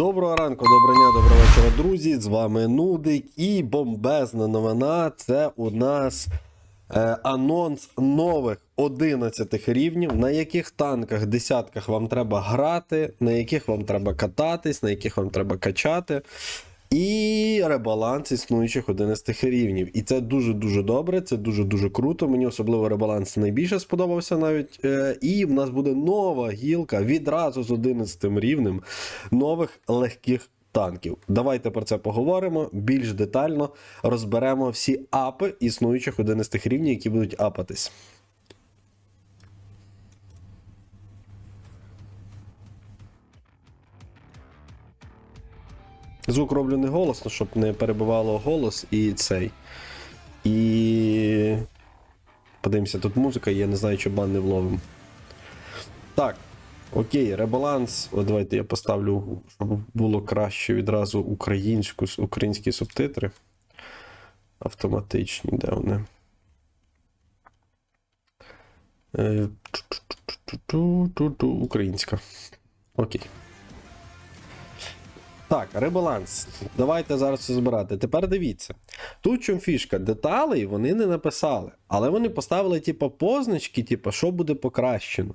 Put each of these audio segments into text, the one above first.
Доброго ранку, доброго доброго вечора, друзі. З вами Нудик і бомбезна новина. Це у нас е, анонс нових 11 рівнів, на яких танках, десятках вам треба грати, на яких вам треба кататись, на яких вам треба качати. І ребаланс існуючих 11 рівнів. І це дуже-дуже добре, це дуже-дуже круто. Мені особливо ребаланс найбільше сподобався навіть. Е, І в нас буде нова гілка відразу з 11 рівнем нових легких танків. Давайте про це поговоримо більш детально. Розберемо всі апи існуючих 11 рівнів, які будуть апатись. Звук роблю не голосно, щоб не перебивало голос і цей. І. Подивимося, тут музика, є, не знаю, чи бан не вловим. Так. Окей, ребаланс. О, давайте я поставлю, щоб було краще відразу українську, українські субтитри. Автоматичні, де вони? Е, Українська. Окей. Так, ребаланс. Давайте зараз це збирати. Тепер дивіться. Тут чим фішка, деталей вони не написали, але вони поставили, типу, позначки, типу, що буде покращено.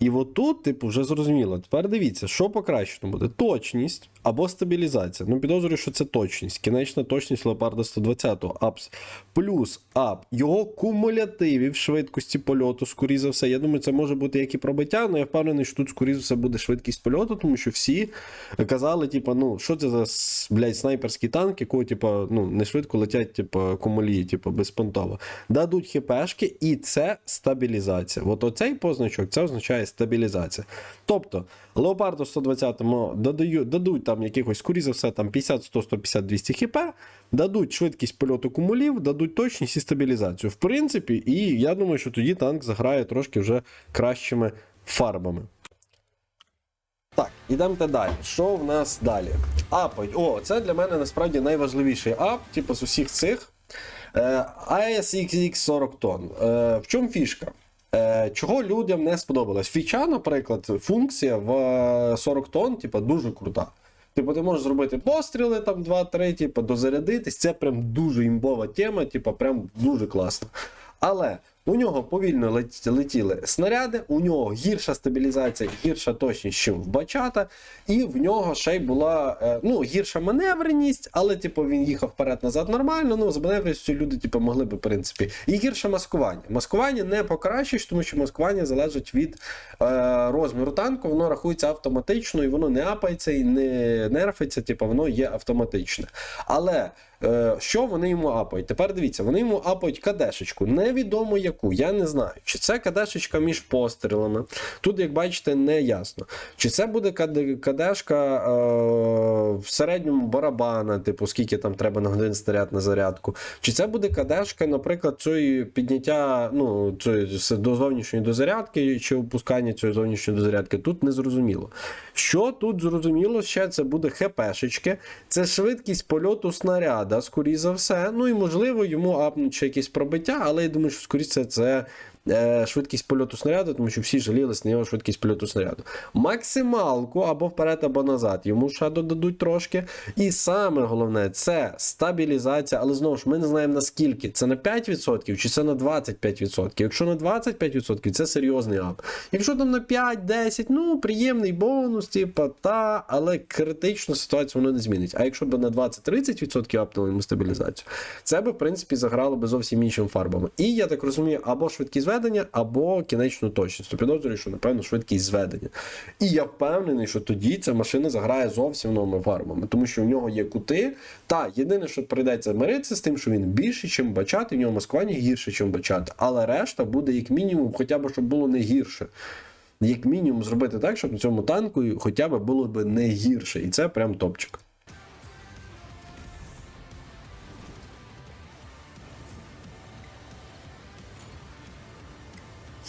І отут, типу, вже зрозуміло. Тепер дивіться, що покращено буде: точність або стабілізація. Ну, підозрюю, що це точність. Кінечна точність леопарда 120 апс. Плюс ап його кумулятивів швидкості польоту, скоріше за все. Я думаю, це може бути як і пробиття, але я впевнений, що тут, скоріше за все, буде швидкість польоту, тому що всі казали, типу, ну, що це за блядь, снайперський танк, якого, типу, ну, не швидко летять, типу, кумулі, типу, безпонтово. Дадуть хіпешки, і це стабілізація. От оцей позначок це означає стабілізація. Тобто, Леопарду 120 додаю, дадуть там якихось, скоріше за все, там 50, 100, 150, 200 хп, дадуть швидкість польоту кумулів, дадуть точність і стабілізацію. В принципі, і я думаю, що тоді танк заграє трошки вже кращими фарбами. Так, ідемо далі. Що в нас далі? Апать. О, це для мене насправді найважливіший ап, типу з усіх цих. Е, ASXX 40 тонн. Е, в чому фішка? Е, чого людям не сподобалось? Фіча, наприклад, функція в е, 40 тонн, типу, дуже крута. Типу, ти можеш зробити постріли там 2-3, типу, дозарядитись. Це прям дуже імбова тема, типу, прям дуже класно. Але у нього повільно летіли снаряди, у нього гірша стабілізація, гірша точність, ніж в бачата, і в нього ще й була е, ну, гірша маневреність, але типу, він їхав вперед-назад нормально. Ну, з маневреністю люди типу, могли б, в принципі, і гірше маскування. Маскування не покращиш, тому що маскування залежить від е, розміру танку, воно рахується автоматично, і воно не апається і не нерфиться, типу, воно є автоматичне. Але що вони йому апають? Тепер дивіться, вони йому апають кадешечку. Невідомо яку, я не знаю. Чи це кадешечка між пострілами. Тут, як бачите, не ясно. Чи це буде каде- кадешка е, в середньому барабана, типу, скільки там треба на один снаряд на зарядку. Чи це буде кадешка, наприклад, цієї підняття ну, цієї до зовнішньої дозарядки, чи опускання цієї зовнішньої дозарядки, тут не зрозуміло. Що тут зрозуміло ще, це буде ХПшечки, це швидкість польоту снаряда, скоріше за все. Ну і можливо йому апнуть ще якесь пробиття, але я думаю, що скоріше це, швидкість польоту снаряду, тому що всі жалілись на його швидкість польоту снаряду. Максималку або вперед, або назад. Йому ще додадуть трошки. І саме головне це стабілізація, але знову ж ми не знаємо наскільки. Це на 5% чи це на 25%. Якщо на 25%, це серйозний ап. Якщо там на 5-10, ну приємний бонус, типа, та, але критично ситуацію воно не змінить. А якщо б на 20-30% апнули йому стабілізацію, це би, в принципі, заграло би зовсім іншими фарбами. І я так розумію, або швидкість зведення, або кінечну точність. То підозрюю, що напевно швидкість зведення. І я впевнений, що тоді ця машина заграє зовсім новими фарбами, тому що в нього є кути. Та єдине, що прийдеться миритися з тим, що він більший, ніж бачати, в нього маскування гірше, ніж бачати. Але решта буде як мінімум, хоча б щоб було не гірше. Як мінімум зробити так, щоб на цьому танку хоча б було б не гірше. І це прям топчик.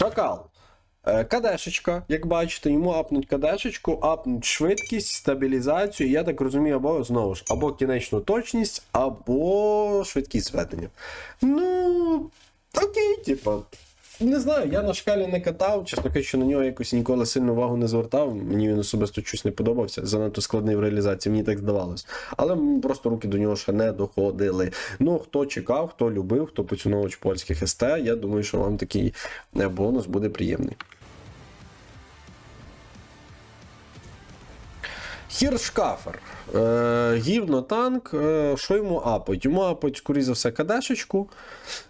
Шакал. Е, Кадешечка, як бачите, йому апнуть кадешечку, апнуть швидкість, стабілізацію. Я так розумію, або знову ж, або кінечну точність, або швидкість зведення. Ну, окей, типа. Не знаю, я на шкалі не катав, чесно кажучи, на нього якось ніколи сильно увагу не звертав. Мені він особисто щось не подобався. Занадто складний в реалізації, мені так здавалось. Але просто руки до нього ще не доходили. Ну, хто чекав, хто любив, хто поціновувач польських СТ, я думаю, що вам такий е, бонус буде приємний. Хіршкафер. Е, гівно танк. Е, що йому апають? Йому апають, скоріше за все, кадешечку.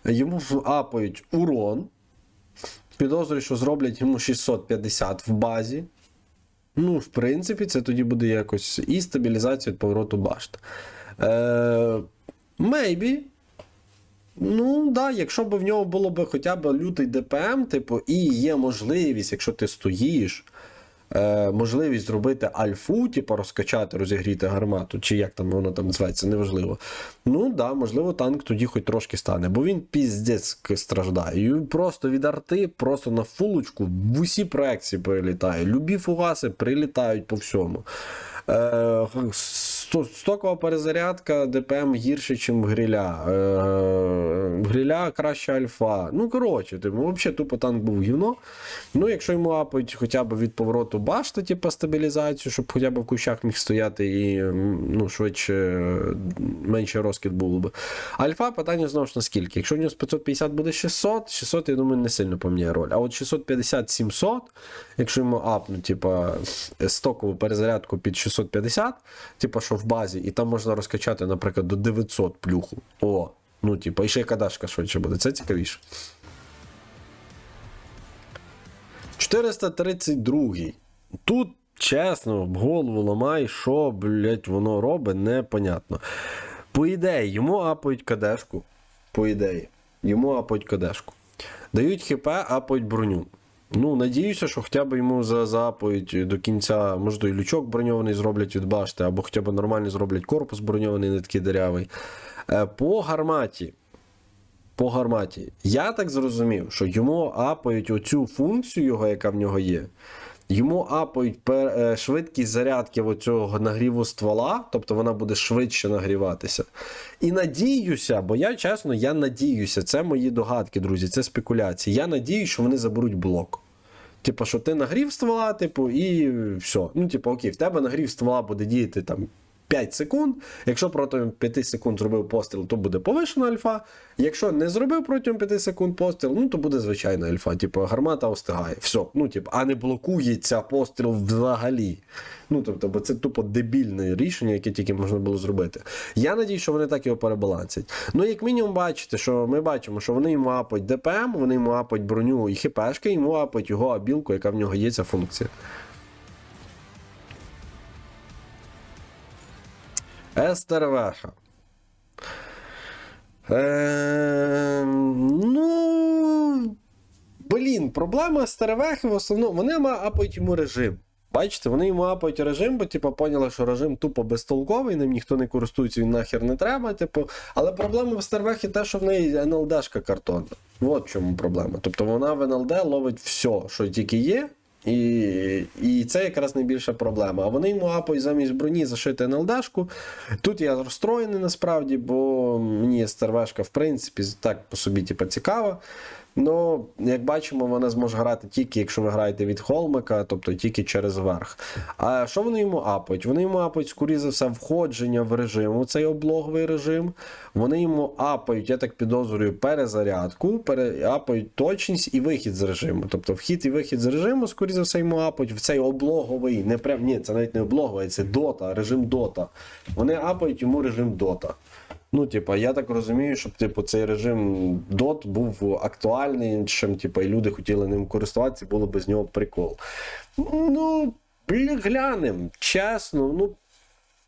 Йому апають урон. Підозрюю, що зроблять йому 650 в базі. Ну, в принципі, це тоді буде якось і стабілізація від повороту башт. Е, maybe. Ну, да, якщо б в нього було б хоча б лютий ДПМ, типу, і є можливість, якщо ти стоїш, е, можливість зробити альфу, типу, розкачати, розігріти гармату, чи як там воно там зветься, неважливо. Ну, да, можливо, танк тоді хоч трошки стане, бо він піздець страждає. І просто від арти, просто на фулочку в усі проекції прилітає. Любі фугаси прилітають по всьому. Е, стокова перезарядка ДПМ гірше, ніж в гриля. Е, гриля краща альфа. Ну, коротше, типу, взагалі тупо танк був гівно. Ну, якщо йому апають хоча б від повороту башти, типу стабілізацію, щоб хоча б в кущах міг стояти і ну, швидше, менше розкид було б. Альфа питання знову ж наскільки. Якщо в нього з 550 буде 600, 600, я думаю, не сильно поміняє роль. А от 650-700, якщо йому апнуть, типа, стокову перезарядку під 650, типа, що в базі, і там можна розкачати, наприклад, до 900 плюху. О, ну, типа, і ще кадашка швидше буде. Це цікавіше. 432. Тут, чесно, голову ламай, що, блять, воно робить, непонятно. По ідеї, йому апають кадешку. По ідеї. Йому апають кадешку. Дають хп, апають броню. Ну, надіюся, що хоча б йому за- заапають до кінця, можливо, і лючок броньований зроблять від башти, або хоча б нормально зроблять корпус броньований, не такий дирявий. Е, По гарматі. По гарматі. Я так зрозумів, що йому апають оцю функцію, його, яка в нього є. Йому апають е, швидкість зарядки оцього нагріву ствола, тобто вона буде швидше нагріватися. І надіюся, бо я чесно, я надіюся, це мої догадки, друзі, це спекуляції. Я надію, що вони заберуть блок. Типу, що ти нагрів ствола, типу, і все. Ну, типу, окей, в тебе нагрів ствола буде діяти там 5 секунд. Якщо протягом 5 секунд зробив постріл, то буде повишена альфа. Якщо не зробив протягом 5 секунд постріл, ну то буде звичайна альфа. Типу, гармата остигає. Все. Ну, типу, а не блокується постріл взагалі. Ну, тобто, бо це тупо дебільне рішення, яке тільки можна було зробити. Я надію, що вони так його перебалансять. Ну, як мінімум, бачите, що ми бачимо, що вони йому апають ДПМ, вони йому апають броню і хіпешки, йому апають його абілку, яка в нього є ця функція. Естервеха. Е, ну. Блін, проблема Стеревехи в основному. Вони апають йому режим. Бачите, вони йому апають режим, бо типу, поняли, що режим тупо безтолковий, ним ніхто не користується, він нахер не треба. Типу. Але проблема в Стервехі те, що в неї НЛДшка картонна. От в чому проблема. Тобто вона в НЛД ловить все, що тільки є. І, і це якраз найбільша проблема. А вони йому апають замість броні зашити НЛДшку. Тут я розстроєний насправді, бо мені стервешка, в принципі, так по собі типу, цікава. Ну, як бачимо, вона зможе грати тільки, якщо ви граєте від холмика, тобто тільки через верх. А що вони йому апають? Вони йому апають, скоріше за все, входження в режим, у цей облоговий режим. Вони йому апають, я так підозрюю, перезарядку, пере... апають точність і вихід з режиму. Тобто вхід і вихід з режиму, скоріше за все, йому апають в цей облоговий. Не прям, ні, це навіть не облоговий, це дота, режим дота. Вони апають йому режим дота. Ну, типа, я так розумію, щоб типу, цей режим DOT був актуальний, чим типу, і люди хотіли ним користуватися, було без нього прикол. Ну, глянем, чесно, ну.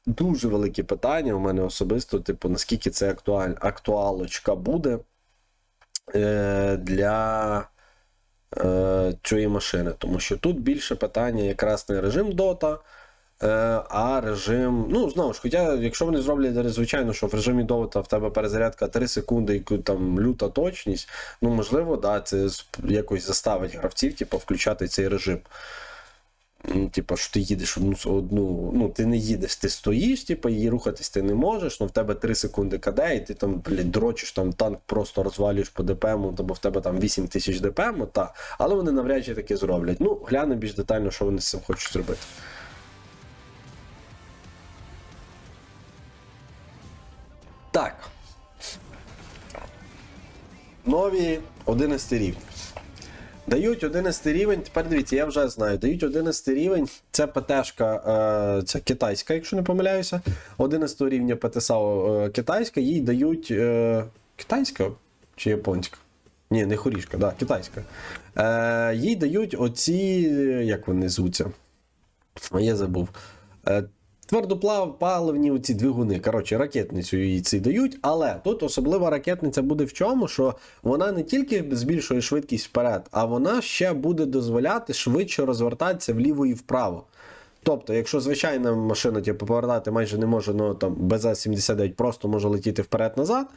Дуже велике питання у мене особисто, типу, наскільки це актуаль... актуалочка буде е, для е, цієї машини. Тому що тут більше питання якраз не режим е, а режим. Ну, знову ж, хоча, якщо вони зроблять, звичайно, що в режимі Dota в тебе перезарядка 3 секунди і там люта точність, ну можливо, да, це якось заставить гравців, типу, включати цей режим. м, Типа, що ти їдеш одну одну, ну ти не їдеш, ти стоїш, типа, її рухатись ти не можеш, ну в тебе 3 секунди КД, і ти там, блядь, дрочиш там танк, просто розвалюєш по ДПМу, бо в тебе там 8 тисяч ДПМу, та. Але вони навряд чи таке зроблять. Ну, глянемо більш детально, що вони з цим хочуть зробити. Нові 11 рівні. Дають 11 рівень. Тепер дивіться, я вже знаю. Дають 11 рівень. Це ПТшка, е, це китайська, якщо не помиляюся. 11 рівня ПТСАО е, китайська, їй дають. Е, китайська чи японська? Ні, не хорішка, да, китайська. Їй дають оці. Як вони звуться? Я забув. Твердопаливні оці двигуни. Коротше, ракетницю їй ці дають, але тут особлива ракетниця буде в чому, що вона не тільки збільшує швидкість вперед, а вона ще буде дозволяти швидше розвертатися вліво і вправо. Тобто, якщо звичайна машина типу, повертати майже не може, ну там БЗ-79 просто може летіти вперед-назад,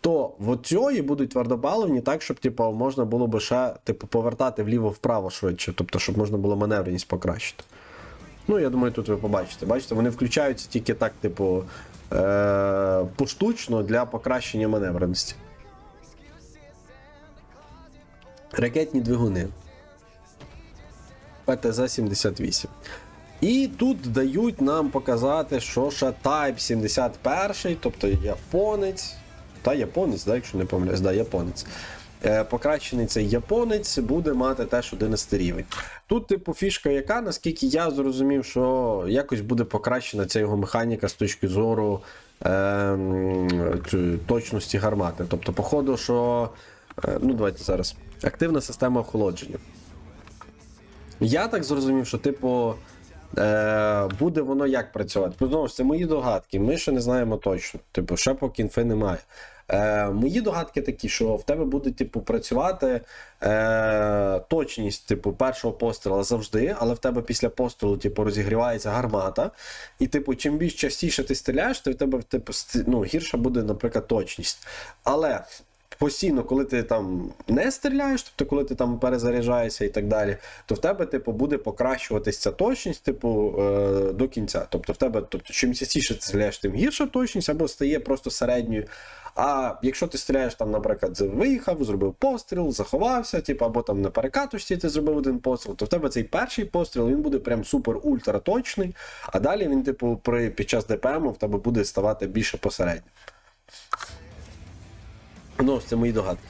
то в цієї будуть твердопаливні так, щоб типу, можна було би ще типу, повертати вліво-вправо швидше, тобто, щоб можна було маневреність покращити. Ну, я думаю, тут ви побачите. Бачите, вони включаються тільки так, типу, е- поштучно для покращення маневреності. Ракетні двигуни. ПТЗ-78. І тут дають нам показати, що ще Type 71, тобто японець. Та японець, да, якщо не помиляюсь, да, японець. Е, Покращений цей японець буде мати теж 11 рівень. Тут, типу, фішка яка, наскільки я зрозумів, що якось буде покращена ця його механіка з точки зору е, точності гармати. Тобто, походу, що. е, ну, давайте зараз. Активна система охолодження. Я так зрозумів, що, типу, е, буде воно як працювати. Знову ж це мої догадки. Ми ще не знаємо точно. Типу, ще поки інфи немає. Е, мої догадки такі, що в тебе буде, типу, працювати е, точність, типу, першого пострілу завжди, але в тебе після пострілу, типу, розігрівається гармата. І, типу, чим більш частіше ти стріляєш, то в тебе типу, ну, гірша буде, наприклад, точність. Але постійно, коли ти там не стріляєш, тобто коли ти там перезаряджаєшся і так далі, то в тебе, типу, буде покращуватись ця точність, типу, е, до кінця. Тобто, в тебе, тобто, чим частіше ти стріляєш, тим гірша точність або стає просто середньою. А якщо ти стріляєш там, наприклад, виїхав, зробив постріл, заховався, типу, або там на перекатушці ти зробив один постріл, то в тебе цей перший постріл він буде прям супер ультра точний, а далі він, типу, при, під час ДПМ в тебе буде ставати більше посередньо. Ну, це мої догадки.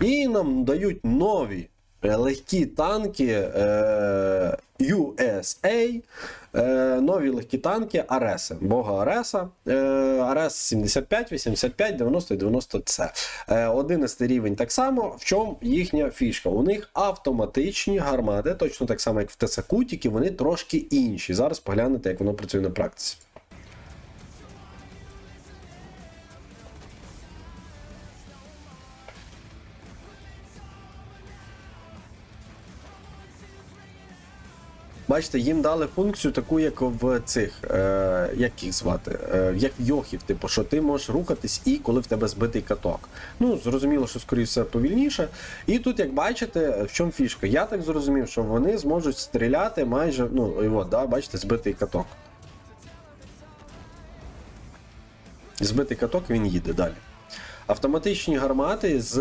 І нам дають нові е, легкі танки е, USA, е, нові легкі танки Ареси, Бога Ареса, е, Арес 75, 85, 90 і 90 c Е, 11 рівень так само. В чому їхня фішка? У них автоматичні гармати, точно так само, як в ТСК, тільки вони трошки інші. Зараз поглянете, як воно працює на практиці. Бачите, їм дали функцію таку, як в цих, е, як їх звати, е, як в йохів, типу, що ти можеш рухатись і коли в тебе збитий каток. Ну, зрозуміло, що скоріше все повільніше. І тут, як бачите, в чому фішка? Я так зрозумів, що вони зможуть стріляти майже, ну, і от, да, бачите, збитий каток. Збитий каток він їде далі. Автоматичні гармати з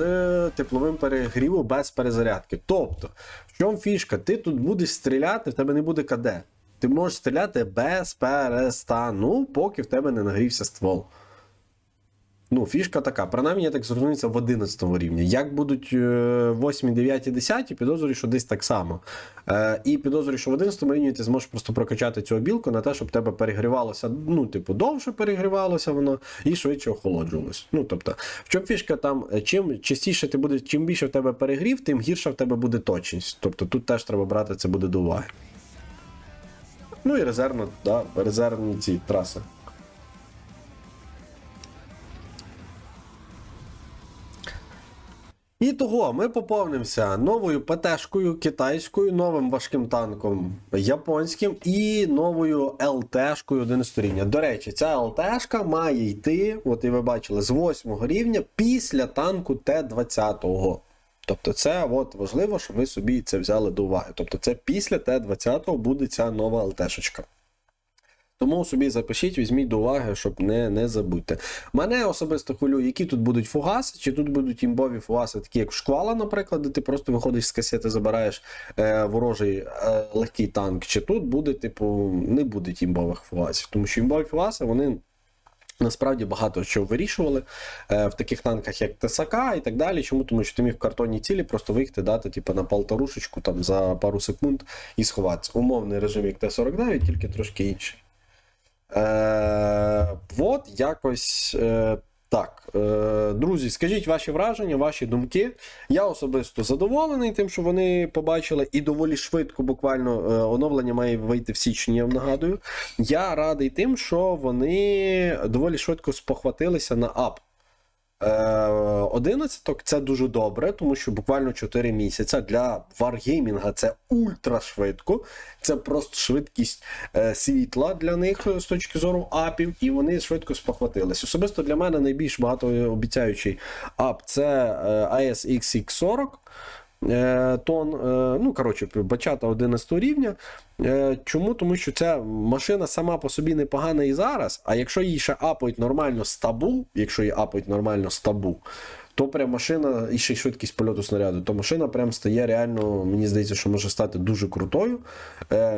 тепловим перегрівом без перезарядки. Тобто, в чому фішка? Ти тут будеш стріляти, в тебе не буде КД. Ти можеш стріляти без перестану, поки в тебе не нагрівся ствол. Ну, фішка така. Принаймні, я так зрозумів, в 11 рівні. Як будуть 8, 9, 10, підозрюю, що десь так само. Е, і підозрюю, що в 11 рівні ти зможеш просто прокачати цю білку на те, щоб тебе перегрівалося, ну, типу, довше перегрівалося воно і швидше охолоджувалося. Ну, тобто, в чому фішка там, е, чим частіше ти буде, чим більше в тебе перегрів, тим гірша в тебе буде точність. Тобто тут теж треба брати це буде до уваги. Ну і резервно, да, резервні ці траси. І того ми поповнимося новою ПТшкою китайською, новим важким танком японським і новою ЛТшкою 11 рівня. До речі, ця ЛТшка має йти, от і ви бачили, з 8 рівня після танку Т-20. Тобто, це от важливо, щоб ви собі це взяли до уваги. Тобто, це після Т-20 буде ця нова ЛТшечка. Тому собі запишіть, візьміть до уваги, щоб не, не забудьте. Мене особисто хвилює, які тут будуть фугаси, чи тут будуть імбові фугаси, такі як шквала, наприклад, де ти просто виходиш з касети, забираєш е, ворожий е, легкий танк, чи тут буде, типу, не буде імбових фугасів. Тому що імбові фугаси, вони. Насправді багато що вирішували е, в таких танках, як ТСК і так далі. Чому? Тому що ти міг в картонній цілі просто виїхати, дати типу, на полторушечку там, за пару секунд і сховатися. Умовний режим як Т-49, тільки трошки інший. Е, от якось е, так. Е, друзі, скажіть ваші враження, ваші думки. Я особисто задоволений тим, що вони побачили, і доволі швидко, буквально оновлення має вийти в січні, я вам нагадую. Я радий тим, що вони доволі швидко спохватилися на ап. Е, 11 це дуже добре, тому що буквально 4 місяці для варгеймінга це ультра швидко. Це просто швидкість е, світла для них е, з точки зору апів, і вони швидко спохватились. Особисто для мене найбільш багатообіцяючий ап це е, ASXX40 е, тон. Е, ну, коротше, бачата 11 рівня. Е, Чому? Тому що ця машина сама по собі непогана і зараз, а якщо її ще апають нормально з табу, якщо її апають нормально з табу, то прям машина і ще й швидкість польоту снаряду, то машина прям стає реально, мені здається, що може стати дуже крутою,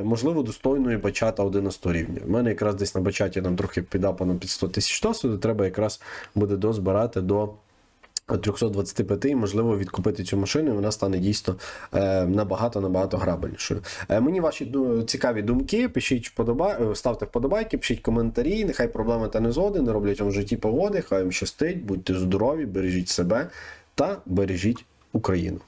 можливо, достойною бачата 11 рівня. У мене якраз десь на бачаті нам трохи підапано під 100 тисяч досвіду, треба якраз буде дозбирати до. 325 і можливо відкупити цю машину, і вона стане дійсно е, набагато набагато грабельнішою. Е, мені ваші ду- цікаві думки. Пишіть вподобай, е, ставте вподобайки, пишіть коментарі. Нехай проблеми та незгоди не роблять вам в житті погоди. Хай вам щастить, будьте здорові, бережіть себе та бережіть Україну.